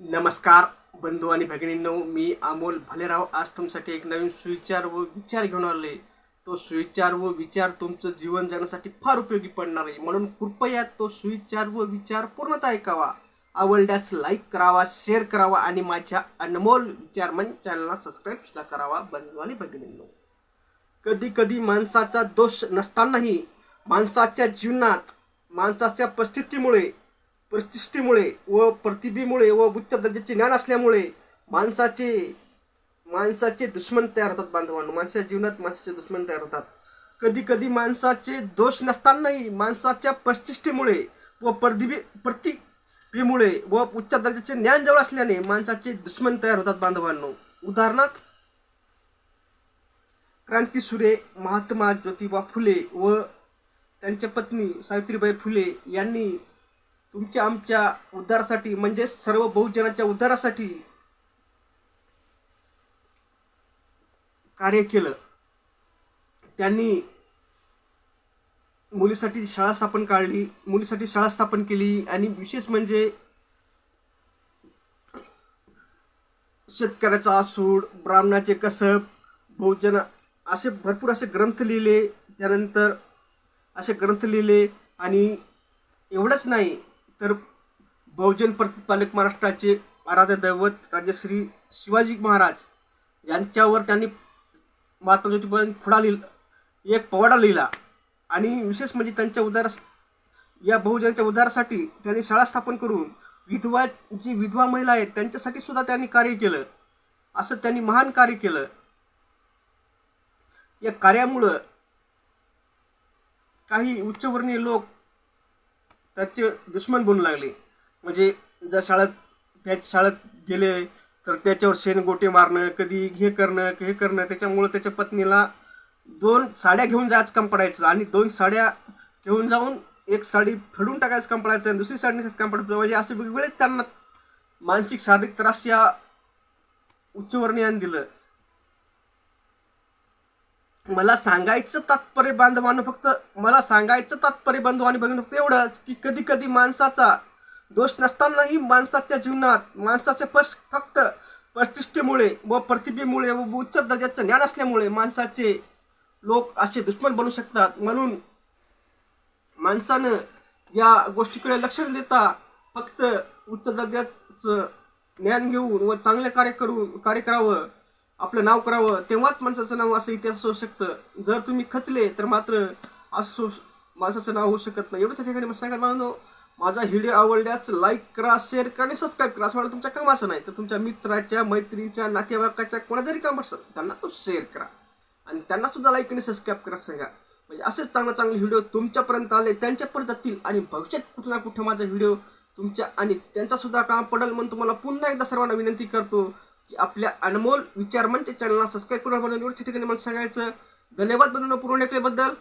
नमस्कार बंधू आणि भगिनींनो मी अमोल भालेराव. आज तुमच्यासाठी एक नवीन सुविचार व विचार घेऊन आले तो सुविचार व विचार तुमचं जीवन जगण्यासाठी फार उपयोगी पडणार आहे. म्हणून कृपया तो सुविचार व विचार पूर्णतः ऐकावा. आवडल्यास लाईक करावा शेअर करावा आणि माझ्या अनमोल विचार म्हणजे चॅनलला सबस्क्राईब सुद्धा करावा बंधू आणि भगिनींनो. कधी कधी माणसाचा दोष नसतानाही माणसाच्या जीवनात माणसाच्या परिस्थितीमुळे प्रतिष्ठेमुळे व प्रतिभेमुळे व उच्च दर्जाचे ज्ञान असल्यामुळे माणसाचे माणसाचे दुश्मन तयार होतात बांधवांनो. माणसाच्या जीवनात माणसाचे दुश्मन तयार होतात. कधी कधी माणसाचे दोष नसतानाही माणसाच्या प्रतिष्ठेमुळे व प्रतिभे प्रतिभेमुळे व उच्च दर्जाचे ज्ञान जवळ असल्याने माणसाचे दुश्मन तयार होतात बांधवांनो. उदाहरणार्थ क्रांती सुरे महात्मा ज्योतिबा फुले व त्यांच्या पत्नी सावित्रीबाई फुले यांनी तुमच्या आमच्या उद्धारासाठी म्हणजे सर्व बहुजनाच्या उद्धारासाठी कार्य केलं. त्यांनी मुलीसाठी शाळा स्थापन काढली मुलीसाठी शाळा स्थापन केली आणि विशेष म्हणजे शेतकऱ्याचा आसूड ब्राह्मणाचे कसब बहुजन असे भरपूर असे ग्रंथ लिहिले त्यानंतर असे ग्रंथ लिहिले आणि एवढंच नाही तर बहुजन प्रतिपालक महाराष्ट्राचे आराध्य दैवत राजश्री शिवाजी महाराज यांच्यावर त्यांनी महात्मा ज्योतिबा फुडा लिहिला एक पवाडा लिहिला. आणि विशेष म्हणजे त्यांच्या उदार या बहुजनाच्या उदारासाठी त्यांनी शाळा स्थापन करून विधवा जी विधवा महिला आहेत त्यांच्यासाठी सुद्धा त्यांनी कार्य केलं. असं त्यांनी महान कार्य केलं. या कार्यामुळं काही उच्चवर्णीय लोक त्याचे दुश्मन बनू लागले. म्हणजे जर शाळेत त्या शाळेत गेले तर त्याच्यावर शेणगोटे मारणं कधी हे करणं हे करणं त्याच्यामुळं त्याच्या पत्नीला दोन साड्या घेऊन जायचं काम पडायचं आणि दोन साड्या घेऊन जाऊन एक साडी फेडून टाकायचं काम पडायचं आणि दुसरी साडी काम पडायचं म्हणजे असे वेगवेगळे त्यांना मानसिक शारीरिक त्रास या उच्चवर्णीयान दिलं. मला सांगायचं तात्पर्य बांधवानं फक्त मला सांगायचं तात्पर्य बांधवाने बघून फक्त एवढंच की कधी कधी माणसाचा दोष नसतानाही माणसाच्या जीवनात माणसाच्या पस फक्त प्रतिष्ठेमुळे व प्रतिभेमुळे व उच्च दर्जाचं ज्ञान असल्यामुळे माणसाचे लोक असे दुश्मन बनू शकतात. म्हणून माणसानं या गोष्टीकडे लक्ष देता फक्त उच्च दर्जाचं ज्ञान घेऊन व चांगले कार्य करून कार्य करावं आपलं नाव करावं तेव्हाच माणसाचं नाव असं इतिहास होऊ शकतं. जर तुम्ही खचले तर मात्र असं माणसाचं नाव होऊ शकत नाही. एवढंच ठिकाणी मला सांगायला माझा व्हिडिओ आवडल्यास लाईक करा शेअर करा आणि सबस्क्राईब करा. असं वाटलं तुमच्या कामाचं नाही तर तुमच्या मित्राच्या मैत्रीच्या नातेवाईकाच्या कोणा जरी काम असेल त्यांना तो शेअर करा. आणि त्यांना सुद्धा लाईक आणि सबस्क्राईब करा सांगा. म्हणजे असेच चांगले चांगले व्हिडिओ तुमच्यापर्यंत आले त्यांच्यापर्यंत जातील आणि भविष्यात कुठं ना कुठं माझा व्हिडिओ तुमच्या आणि त्यांचा सुद्धा काम पडेल म्हणून तुम्हाला पुन्हा एकदा सर्वांना विनंती करतो. की आपल्या अनमोल विचार म्हणजे चॅनलला सबस्क्राईब करून बनवून ठिकाणी मला सांगायचं धन्यवाद बनवणं पूर्ण ऐकल्याबद्दल